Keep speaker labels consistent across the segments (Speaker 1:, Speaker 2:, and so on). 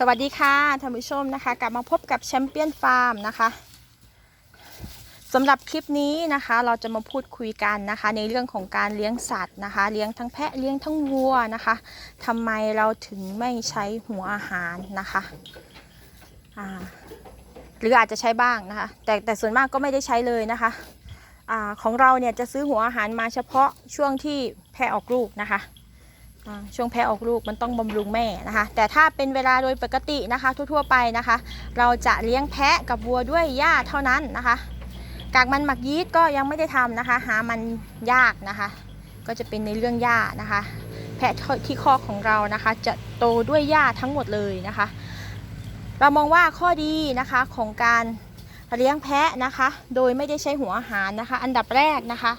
Speaker 1: สวัสดีค่ะท่านผู้ชมนะคะ กลับมาพบกับแชมเปี้ยนฟาร์มนะคะสำหรับคลิปนี้นะคะ เราจะมาพูดคุยกันนะคะ ในเรื่องของการเลี้ยงสัตว์นะคะ เลี้ยงทั้งแพะเลี้ยงทั้งวัวนะคะทำไมเราถึงไม่ใช้หัวอาหารนะคะอ่าหรืออาจจะใช้บ้างนะคะ แต่แต่ส่วนมากก็ไม่ได้ใช้เลยนะคะอาของเราเนี่ยจะซื้อหัวอาหารมาเฉพาะช่วงที่แพะออกลูกนะคะ ช่วงแพ้ออกลูกมันต้องบำรุงแม่นะคะ แต่ถ้าเป็นเวลาโดยปกตินะคะ ทั่วๆไปนะคะ เราจะเลี้ยงแพะกับวัวด้วยหญ้าเท่านั้นนะคะกากมันหมักยีสต์ก็ยังไม่ได้ทำนะคะ หามันยากนะคะ ก็จะเป็นในเรื่องหญ้านะคะ แพะที่คอกของเรานะคะ จะโตด้วยหญ้าทั้งหมดเลยนะคะ เรามองว่าข้อดีนะคะของการเลี้ยงแพะนะคะ โดยไม่ได้ใช้หัวอาหารนะคะ อันดับแรกนะคะ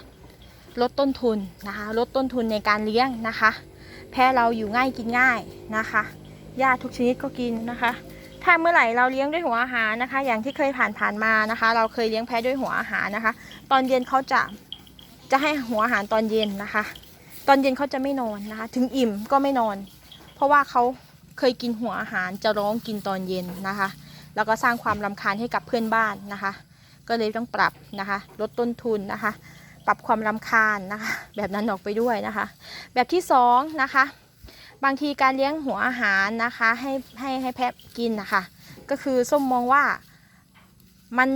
Speaker 1: ลดต้นทุนนะคะ ลดต้นทุนในการเลี้ยงนะคะ แพะเราอยู่ง่ายกินง่ายนะคะหญ้าทุกชนิดก็กินนะคะ ถ้าเมื่อไหร่เราเลี้ยงด้วยหัวอาหารนะคะ อย่างที่เคยผ่านผ่านๆมานะคะ เราเคยเลี้ยงแพะด้วยหัวอาหารนะคะ ตอนเย็นเขาจะจะให้หัวอาหารตอนเย็นนะคะ ตอนเย็นเขาจะไม่นอนนะคะ ถึงอิ่มก็ไม่นอน เพราะว่าเขาเคยกินหัวอาหารจะร้องกินตอนเย็นนะคะ แล้วก็สร้างความรำคาญให้กับเพื่อนบ้านนะคะ ก็เลยต้องปรับนะคะ ลดต้นทุนนะคะ ปรับความรำคาญนะคะ แบบนั้นออกไปด้วยนะคะ แบบที่สองนะคะ บางทีการเลี้ยงหัวอาหารนะคะให้ให้ให้แพะกินนะคะ ก็คือส้มมองว่ามัน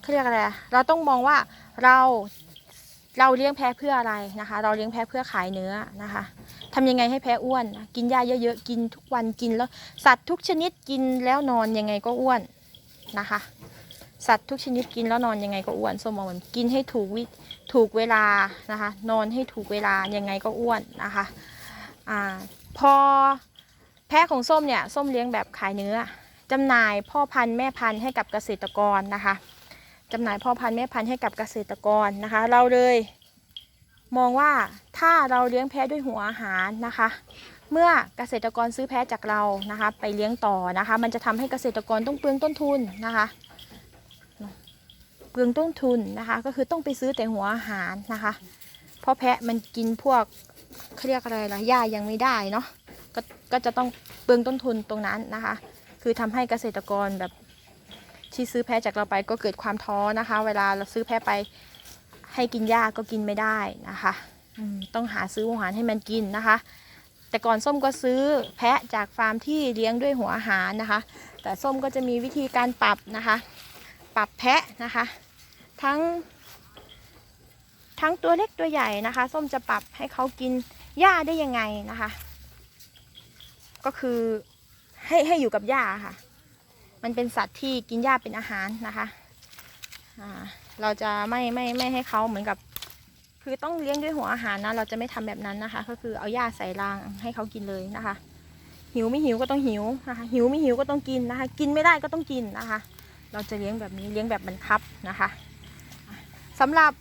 Speaker 1: เขาเรียกอะไรเราต้องมองว่าเราเราเลี้ยงแพะเพื่ออะไรนะคะ เราเลี้ยงแพะเพื่อขายเนื้อนะคะทำยังไงให้แพะอ้วน กินหญ้าเยอะๆ กินทุกวันกินแล้ว สัตว์ทุกชนิดกินแล้วนอนยังไงก็อ้วนนะคะ สัตว์ทุกชนิดกินแล้วนอนยังไงก็อ้วนส้มมองมันกินให้ถูกวิถูกเวลานะคะ นอนให้ถูกเวลายังไงก็อ้วนนะคะอ่าพอแพะของส้มเนี่ยส้มเลี้ยงแบบขายเนื้อจำหน่ายพ่อพันธุ์แม่พันธุ์ให้กับเกษตรกรนะคะจำหน่ายพ่อพันธุ์แม่พันธุ์ให้กับเกษตรกรนะคะ เราเลย มองว่าถ้าเราเลี้ยงแพะด้วยหัวอาหารนะคะ เมื่อเกษตรกรซื้อแพะจากเรานะคะ ไปเลี้ยงต่อนะคะ มันจะทำให้เกษตรกรต้องเปลืองต้นทุนนะคะ ลืองต้นทุนนะคะ ก็คือต้องไปซื้อแต่หัวอาหารนะคะ เพราะแพะมันกินพวกเขาเรียกอะไรล่ะหญ้ายังไม่ได้เนาะก็ก็จะต้องเปลืองต้นทุนตรงนั้นนะคะ คือทำให้เกษตรกรแบบที่ซื้อแพะจากเราไปก็เกิดความท้อนะคะ เวลาเราซื้อแพะไปให้กินหญ้าก็กินไม่ได้นะคะต้องหาซื้ออาหารให้มันกินนะคะ แต่ก่อนส้มก็ซื้อแพะจากฟาร์มที่เลี้ยงด้วยหัวอาหารนะคะ แต่ส้มก็จะมีวิธีการปรับนะคะ ปรับแพะนะคะ ทั้ง ทั้งตัวเล็กตัวใหญ่นะคะ ส้มจะปรับให้เขากินหญ้าได้ยังไงนะคะ ก็คือให้ให้อยู่กับหญ้าค่ะ มันเป็นสัตว์ที่กินหญ้าเป็นอาหารนะคะเราจะไม่ไม่ไม่ให้เขาเหมือนกับ คือต้องเลี้ยงด้วยหัวอาหารนะ เราจะไม่ทำแบบนั้นนะคะ ก็คือเอาหญ้าใส่รางให้เขากินเลยนะคะ หิวไม่หิวก็ต้องหิวนะคะ หิวไม่หิวก็ต้องกินนะคะ กินไม่ได้ก็ต้องกินนะคะ เราจะเลี้ยงแบบนี้เลี้ยงแบบบังคับนะคะ สำหรับ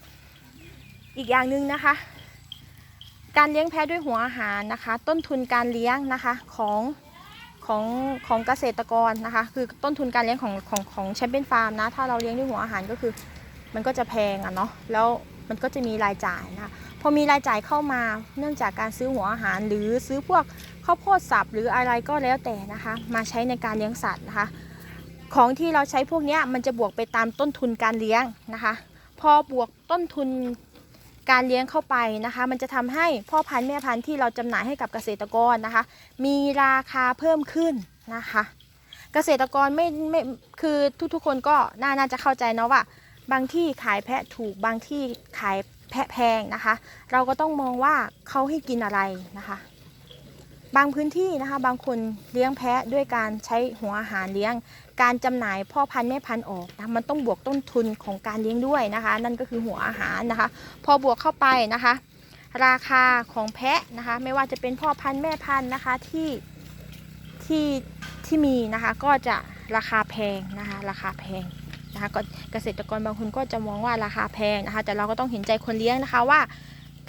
Speaker 1: อีกอย่างหนึ่งนะคะ การเลี้ยงแพะด้วยหัวอาหารนะคะ ต้นทุนการเลี้ยงนะคะของของของเกษตรกรนะคะ คือต้นทุนการเลี้ยงของของของแชมเปี้ยนฟาร์มนะ ถ้าเราเลี้ยงด้วยหัวอาหารก็คือ มันก็จะแพงอะเนาะแล้วมันก็จะมีรายจ่ายนะคะพอมีรายจ่ายเข้ามาเนื่องจากการซื้อหัวอาหาร หรือซื้อพวกข้าวโพดสับหรืออะไรก็แล้วแต่นะคะ มาใช้ในการเลี้ยงสัตว์นะคะ ของที่เราใช้พวกนี้มันจะบวกไปตามต้นทุนการเลี้ยงนะคะ พอบวกต้นทุนการเลี้ยงเข้าไปนะคะ มันจะทำให้พ่อพันธุ์แม่พันธุ์ที่เราจำหน่ายให้กับเกษตรกรนะคะ มีราคาเพิ่มขึ้นนะคะ เกษตรกรไม่ไม่คือทุกๆคนก็น่าน่าจะเข้าใจเนาะว่า บางที่ขายแพะถูกบางที่ขายแพะแพงนะคะ เราก็ต้องมองว่าเขาให้กินอะไรนะคะ บางพื้นที่นะคะ บางคนเลี้ยงแพะด้วยการใช้หัวอาหารเลี้ยง การจำหน่ายพ่อพันธุ์แม่พันธุ์ออกนะมันต้องบวกต้นทุนของการเลี้ยงด้วยนะคะ นั่นก็คือหัวอาหารนะคะ พอบวกเข้าไปนะคะ ราคาของแพะนะคะ ไม่ว่าจะเป็นพ่อพันธุ์แม่พันธุ์นะคะที่ที่ที่มีนะคะก็จะราคาแพงนะคะ ราคาแพงนะคะก็เกษตรกรบางคนก็จะมองว่าราคาแพงนะคะ แต่เราก็ต้องเห็นใจคนเลี้ยงนะคะว่า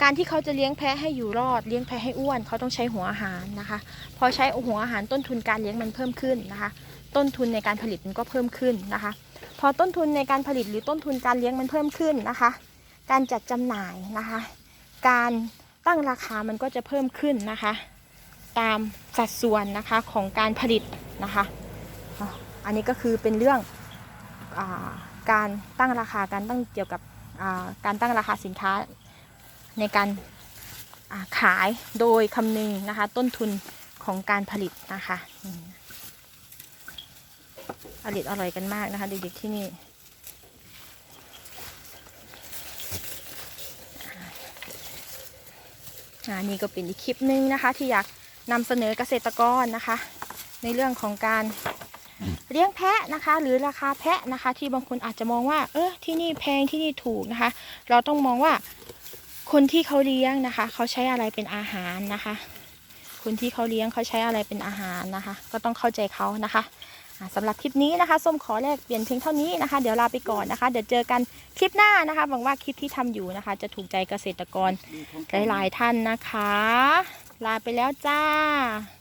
Speaker 1: การที่เขาจะเลี้ยงแพะให้อยู่รอด เลี้ยงแพะให้อ้วนเขาต้องใช้หัวอาหารนะคะ พอใช้หัวอาหารต้นทุนการเลี้ยงมันเพิ่มขึ้นนะคะ ต้นทุนในการผลิตมันก็เพิ่มขึ้นนะคะ พอต้นทุนในการผลิตหรือต้นทุนการเลี้ยงมันเพิ่มขึ้นนะคะ การจัดจำหน่ายนะคะ การตั้งราคามันก็จะเพิ่มขึ้นนะคะ ตามสัดส่วนนะคะของการผลิตนะคะอันนี้ก็คือเป็นเรื่องอการตั้งราคาการตั้งเกี่ยวกับการตั้งราคาสินค้า ในการาขายโดยคำนึงนะคะ ต้นทุนของการผลิตนะคะอืมอร่อยอร่อยกันมากนะคะเด็กๆที่นี่อ่านี่ก็เป็นอีกคลิปหนึ่งนะคะ ที่อยากนำเสนอเกษตรกรนะคะ ในเรื่องของการเลี้ยงแพะนะคะ หรือราคาแพะนะคะ ที่บางคนอาจจะมองว่า เออที่นี่แพงที่นี่ถูกนะคะ เราต้องมองว่า คนที่เขาเลี้ยงนะคะ เขาใช้อะไรเป็นอาหารนะคะ คนที่เขาเลี้ยงเขาใช้อะไรเป็นอาหารนะคะ ก็ต้องเข้าใจเขานะคะอ่าสำหรับคลิปนี้นะคะส้มขอแลกเปลี่ยนเพียงเท่านี้นะคะ เดี๋ยวลาไปก่อนนะคะ เดี๋ยวเจอกันคลิปหน้านะคะหวังว่าคลิปที่ทำอยู่นะคะ จะถูกใจเกษตรกรหลาย ๆ ท่านนะคะ ลาไปแล้วจ้า